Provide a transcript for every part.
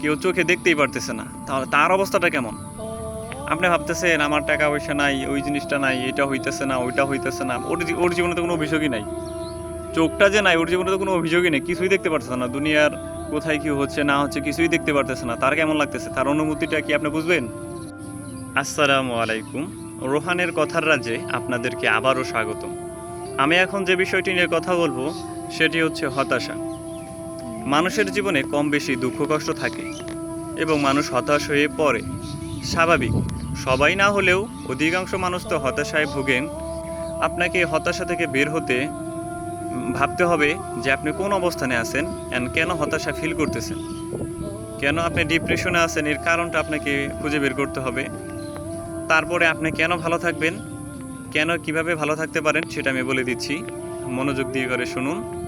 কেউ চোখে দেখতেই পারতেছে না। তাহলে তার অবস্থাটা কেমন? আপনি ভাবতেছেন, আমার টাকা পয়সা নাই, ওই জিনিসটা নাই, এটা হইতেছে না, ওইটা হইতেছে না। ওর ওর জীবনে তো কোনো অভিযোগই নাই। চোখটা যে নাই, ওর জীবনে তো কোনো অভিযোগই নেই, কিছুই দেখতে পারতেছে না। দুনিয়ার কোথায় কি হচ্ছে, না হচ্ছে, কিছুই দেখতে পারতেছে না। তার কেমন লাগতেছে? তার অনুভূতিটা কি আপনি বুঝবেন? আসসালামু আলাইকুম। রোহানের কথার রাজ্যে আপনাদেরকে আবারও স্বাগতম। আমি এখন যে বিষয়টি নিয়ে কথা বলব, সেটি হচ্ছে হতাশা। মানুষের জীবনে কম বেশি দুঃখ কষ্ট থাকে এবং মানুষ হতাশ হয়ে পড়ে। স্বাভাবিক, সবাই না হলেও অধিকাংশ মানুষ তো হতাশায় ভোগেন। আপনাকে হতাশা থেকে বের হতে ভাবতে হবে যে আপনি কোন অবস্থানে আছেন অ্যান্ড কেন হতাশা ফিল করতেছেন। কেন আপনি ডিপ্রেশনে আছেন, এর কারণটা আপনাকে খুঁজে বের করতে হবে। তারপরে আপনি কেন ভালো থাকবেন? কেন কীভাবে ভালো থাকতে পারেন সেটা আমি বলে দিচ্ছি। মনোযোগ দিয়ে করে শুনুন।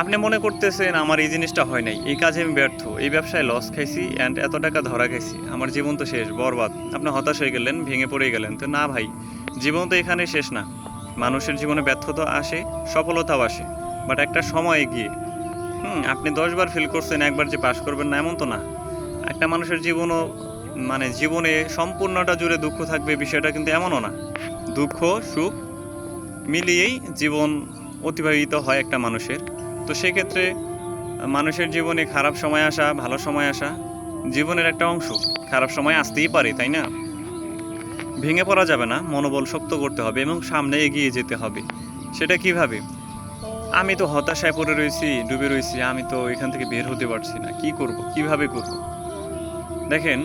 আপনি মনে করতেছেন আমার এই জিনিসটা হয় নাই, এই কাজে আমি ব্যর্থ, এই ব্যবসায় লস খাইছি অ্যান্ড এত টাকা ধরা খাইছি, আমার জীবন তো শেষ, বরবাদ। আপনি হতাশ হয়ে গেলেন, ভেঙে পড়ে গেলেন, তো না ভাই, জীবন তো এখানে শেষ না। মানুষের জীবনে ব্যর্থতা আসে, সফলতাও আসে বাট একটা সময় গিয়ে হুম, আপনি দশবার ফেল করছেন, একবার যে পাশ করবেন না, এমন তো না। একটা মানুষের জীবনও মানে জীবনে সম্পূর্ণটা জুড়ে দুঃখ থাকবে, বিষয়টা কিন্তু এমনও না। দুঃখ, সুখ মিলিয়েই জীবন অতিবাহিত হয় একটা মানুষের। তো সেক্ষেত্রে মানুষের জীবনে খারাপ সময় আসা, ভালো সময় আসা জীবনের একটা অংশ। খারাপ সময় আসতেই পারে, তাই না? ভেঙে পড়া যাবে না, মনোবল শক্ত করতে হবে এবং সামনে এগিয়ে যেতে হবে। সেটা কীভাবে? আমি তো হতাশায় পড়ে রয়েছি, ডুবে রয়েছি, আমি তো এখান থেকে বের হতে পারছি না। কি করব? কীভাবে করব? দেখেন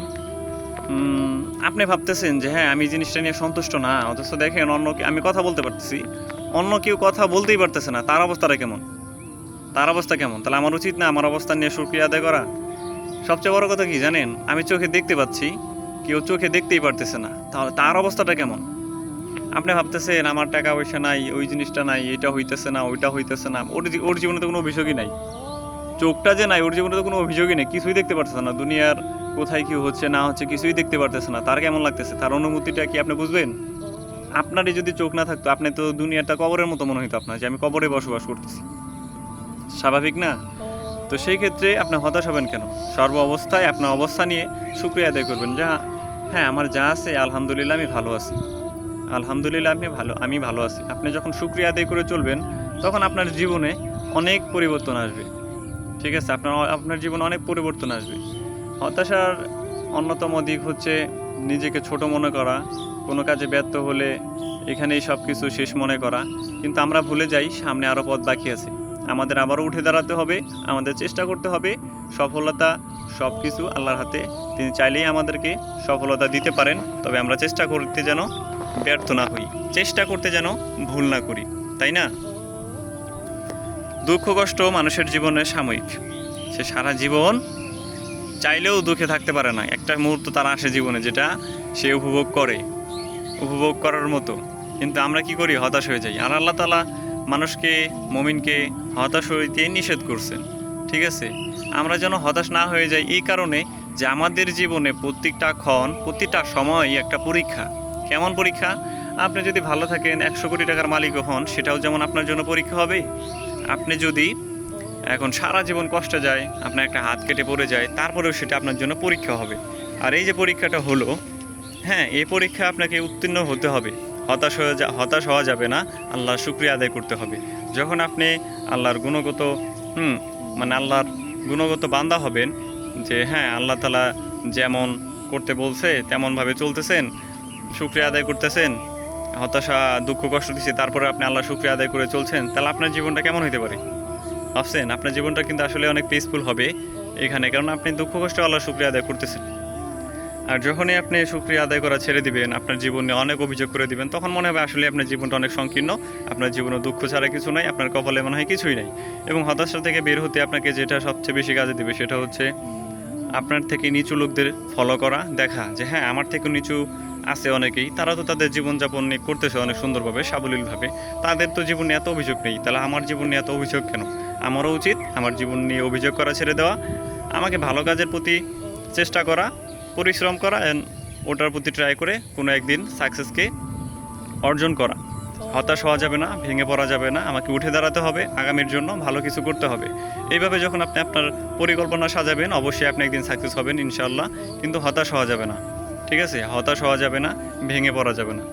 আপনি ভাবতেছেন যে হ্যাঁ আমি জিনিসটা নিয়ে সন্তুষ্ট না, অথচ দেখেন অন্য আমি কথা বলতে পারতেছি। অন্য কেউ কথা বলতেই পারতেছে না, তার অবস্থাটা কেমন? তার অবস্থা কেমন? তাহলে আমার উচিত না আমার অবস্থা নিয়ে সুক্রিয়া আদায় করা? সবচেয়ে বড় কথা কি জানেন? আমি চোখে দেখতে পাচ্ছি, কেউ চোখে দেখতেই পারতেছে না। তাহলে তার অবস্থাটা কেমন? আপনি ভাবতেছেন, আমার টাকা পয়সা নাই, ওই জিনিসটা নাই, এটা হইতেছে না, ওইটা হইতেছে না। ওর ওর জীবনে তো কোনো অভিযোগই নাই। চোখটা যে নাই, ওর জীবনে তো কোনো অভিযোগই নেই, কিছুই দেখতে পারতেছে না। দুনিয়ার কোথায় কি হচ্ছে, না হচ্ছে, কিছুই দেখতে পারতেছে না। তার কেমন লাগতেছে? তার অনুভূতিটা কি আপনি বুঝবেন? আপনারই যদি চোখ না থাকতো, আপনি তো দুনিয়াটা কবরের মতো মনে হতো আপনার, যে আমি কবরে বসবাস করতেছি। স্বাভাবিক না? তো সেই ক্ষেত্রে আপনি হতাশ হবেন কেন? সর্ব অবস্থায় আপনার অবস্থা নিয়ে শুক্রিয়া আদায় করবেন। যা হ্যাঁ আমার যা আছে, আলহামদুলিল্লাহ আমি ভালো আছি। আলহামদুলিল্লাহ আমি ভালো আমি ভালো আছি। আপনি যখন শুক্রিয়া আদায় করে চলবেন, তখন আপনার জীবনে অনেক পরিবর্তন আসবে। ঠিক আছে? আপনার আপনার জীবনে অনেক পরিবর্তন আসবে। হতাশার অন্যতম দিক হচ্ছে নিজেকে ছোট মনে করা, কোনো কাজে ব্যর্থ হলে এখানেই সব কিছু শেষ মনে করা। কিন্তু আমরা ভুলে যাই, সামনে আরও পথ বাকি আছে। আমাদের আবারও উঠে দাঁড়াতে হবে, আমাদের চেষ্টা করতে হবে। সফলতা সব কিছু আল্লাহর হাতে। তিনি চাইলেই আমাদেরকে সফলতা দিতে পারেন, তবে আমরা চেষ্টা করতে যেন ব্যর্থ না হই। চেষ্টা করতে যেন ভুল না করি, তাই না? দুঃখ, কষ্ট মানুষের জীবনে সাময়িক। সে সারা জীবন চাইলেও দুঃখে থাকতে পারে না। একটা মুহূর্ত তার আসে জীবনে যেটা সে উপভোগ করে, উপভোগ করার মতো। কিন্তু আমরা কি করি? হতাশ হয়ে যাই। আর আল্লাহ তালা মানুষকে, মমিনকে হতাশ হইতে নিষেধ করছেন ঠিক আছে? আমরা যেন হতাশ না হয়ে যাই এই কারণে যে আমাদের জীবনে প্রত্যেকটা ক্ষণ প্রতিটা সময়ই একটা পরীক্ষা। কেমন পরীক্ষা? আপনি যদি ভালো থাকেন, একশো কোটি টাকার মালিক হন, সেটাও যেমন আপনার জন্য পরীক্ষা হবে। আপনি যদি এখন সারা জীবন কষ্টে যায়, আপনার একটা হাত কেটে পড়ে যায়, তারপরেও সেটা আপনার জন্য পরীক্ষা হবে। আর এই যে পরীক্ষাটা হলো হ্যাঁ এই পরীক্ষা আপনাকে উত্তীর্ণ হতে হবে। হতাশ হয়ে যা হতাশ হওয়া যাবে না, আল্লাহর শুক্রিয়া আদায় করতে হবে। যখন আপনি আল্লাহর গুণগত, হুম মানে আল্লাহর গুণগত বান্দা হবেন, যে হ্যাঁ আল্লাহ তালা যেমন করতে বলছে, তেমনভাবে চলতেছেন, শুক্রিয়া আদায় করতেছেন, হতাশা, দুঃখ, কষ্ট দিচ্ছে, তারপরে আপনি আল্লাহ শুক্রিয়া আদায় করে চলছেন, তাহলে আপনার জীবনটা কেমন হতে পারে? ভাবছেন, আপনার জীবনটা কিন্তু আসলে অনেক পিসফুল হবে এখানে, কারণ আপনি দুঃখ, কষ্ট আল্লাহ শুক্রিয়া আদায় করতেছেন। আর যখনই আপনি শুক্রিয়া আদায় করা ছেড়ে দিবেন, আপনার জীবনে অনেক অভিযোগ করে দিবেন, তখন মনে হবে আসলে আপনার জীবনটা অনেক সংকীর্ণ, আপনার জীবনে দুঃখ ছাড়া কিছু নাই, আপনার কপালে মনে হয় কিছুই নাই। এবং হতাশা থেকে বের হতে আপনাকে যেটা সবচেয়ে বেশি কাজে দিবে সেটা হচ্ছে আপনার থেকে নিচু লোকদের ফলো করা, দেখা যে হ্যাঁ আমার থেকে নিচু আছে অনেকেই, তারা তো তাদের জীবনযাপন নিয়ে করতেছে অনেক সুন্দরভাবে, সাবলীলভাবে। তাদের তো জীবনে এত অভিযোগ নেই, তাহলে আমার জীবন নিয়ে এত অভিযোগ কেন? আমারও উচিত, আমার জীবন নিয়ে অভিযোগ করা ছেড়ে দেওয়া। আমাকে ভালো কাজের প্রতি চেষ্টা করা পরিশ্রম করা অ্যান্ড ওটার প্রতি ট্রাই করে কোনো একদিন সাকসেসকে অর্জন করা। হতাশ হওয়া যাবে না, ভেঙে পড়া যাবে না, আমাকে উঠে দাঁড়াতে হবে, আগামীর জন্য ভালো কিছু করতে হবে। এইভাবে যখন আপনি আপনার পরিকল্পনা সাজাবেন, অবশ্যই আপনি একদিন সাকসেস হবেন ইনশাল্লাহ কিন্তু হতাশ হওয়া যাবে না। ঠিক আছে? হতাশ হওয়া যাবে না, ভেঙে পড়া যাবে না।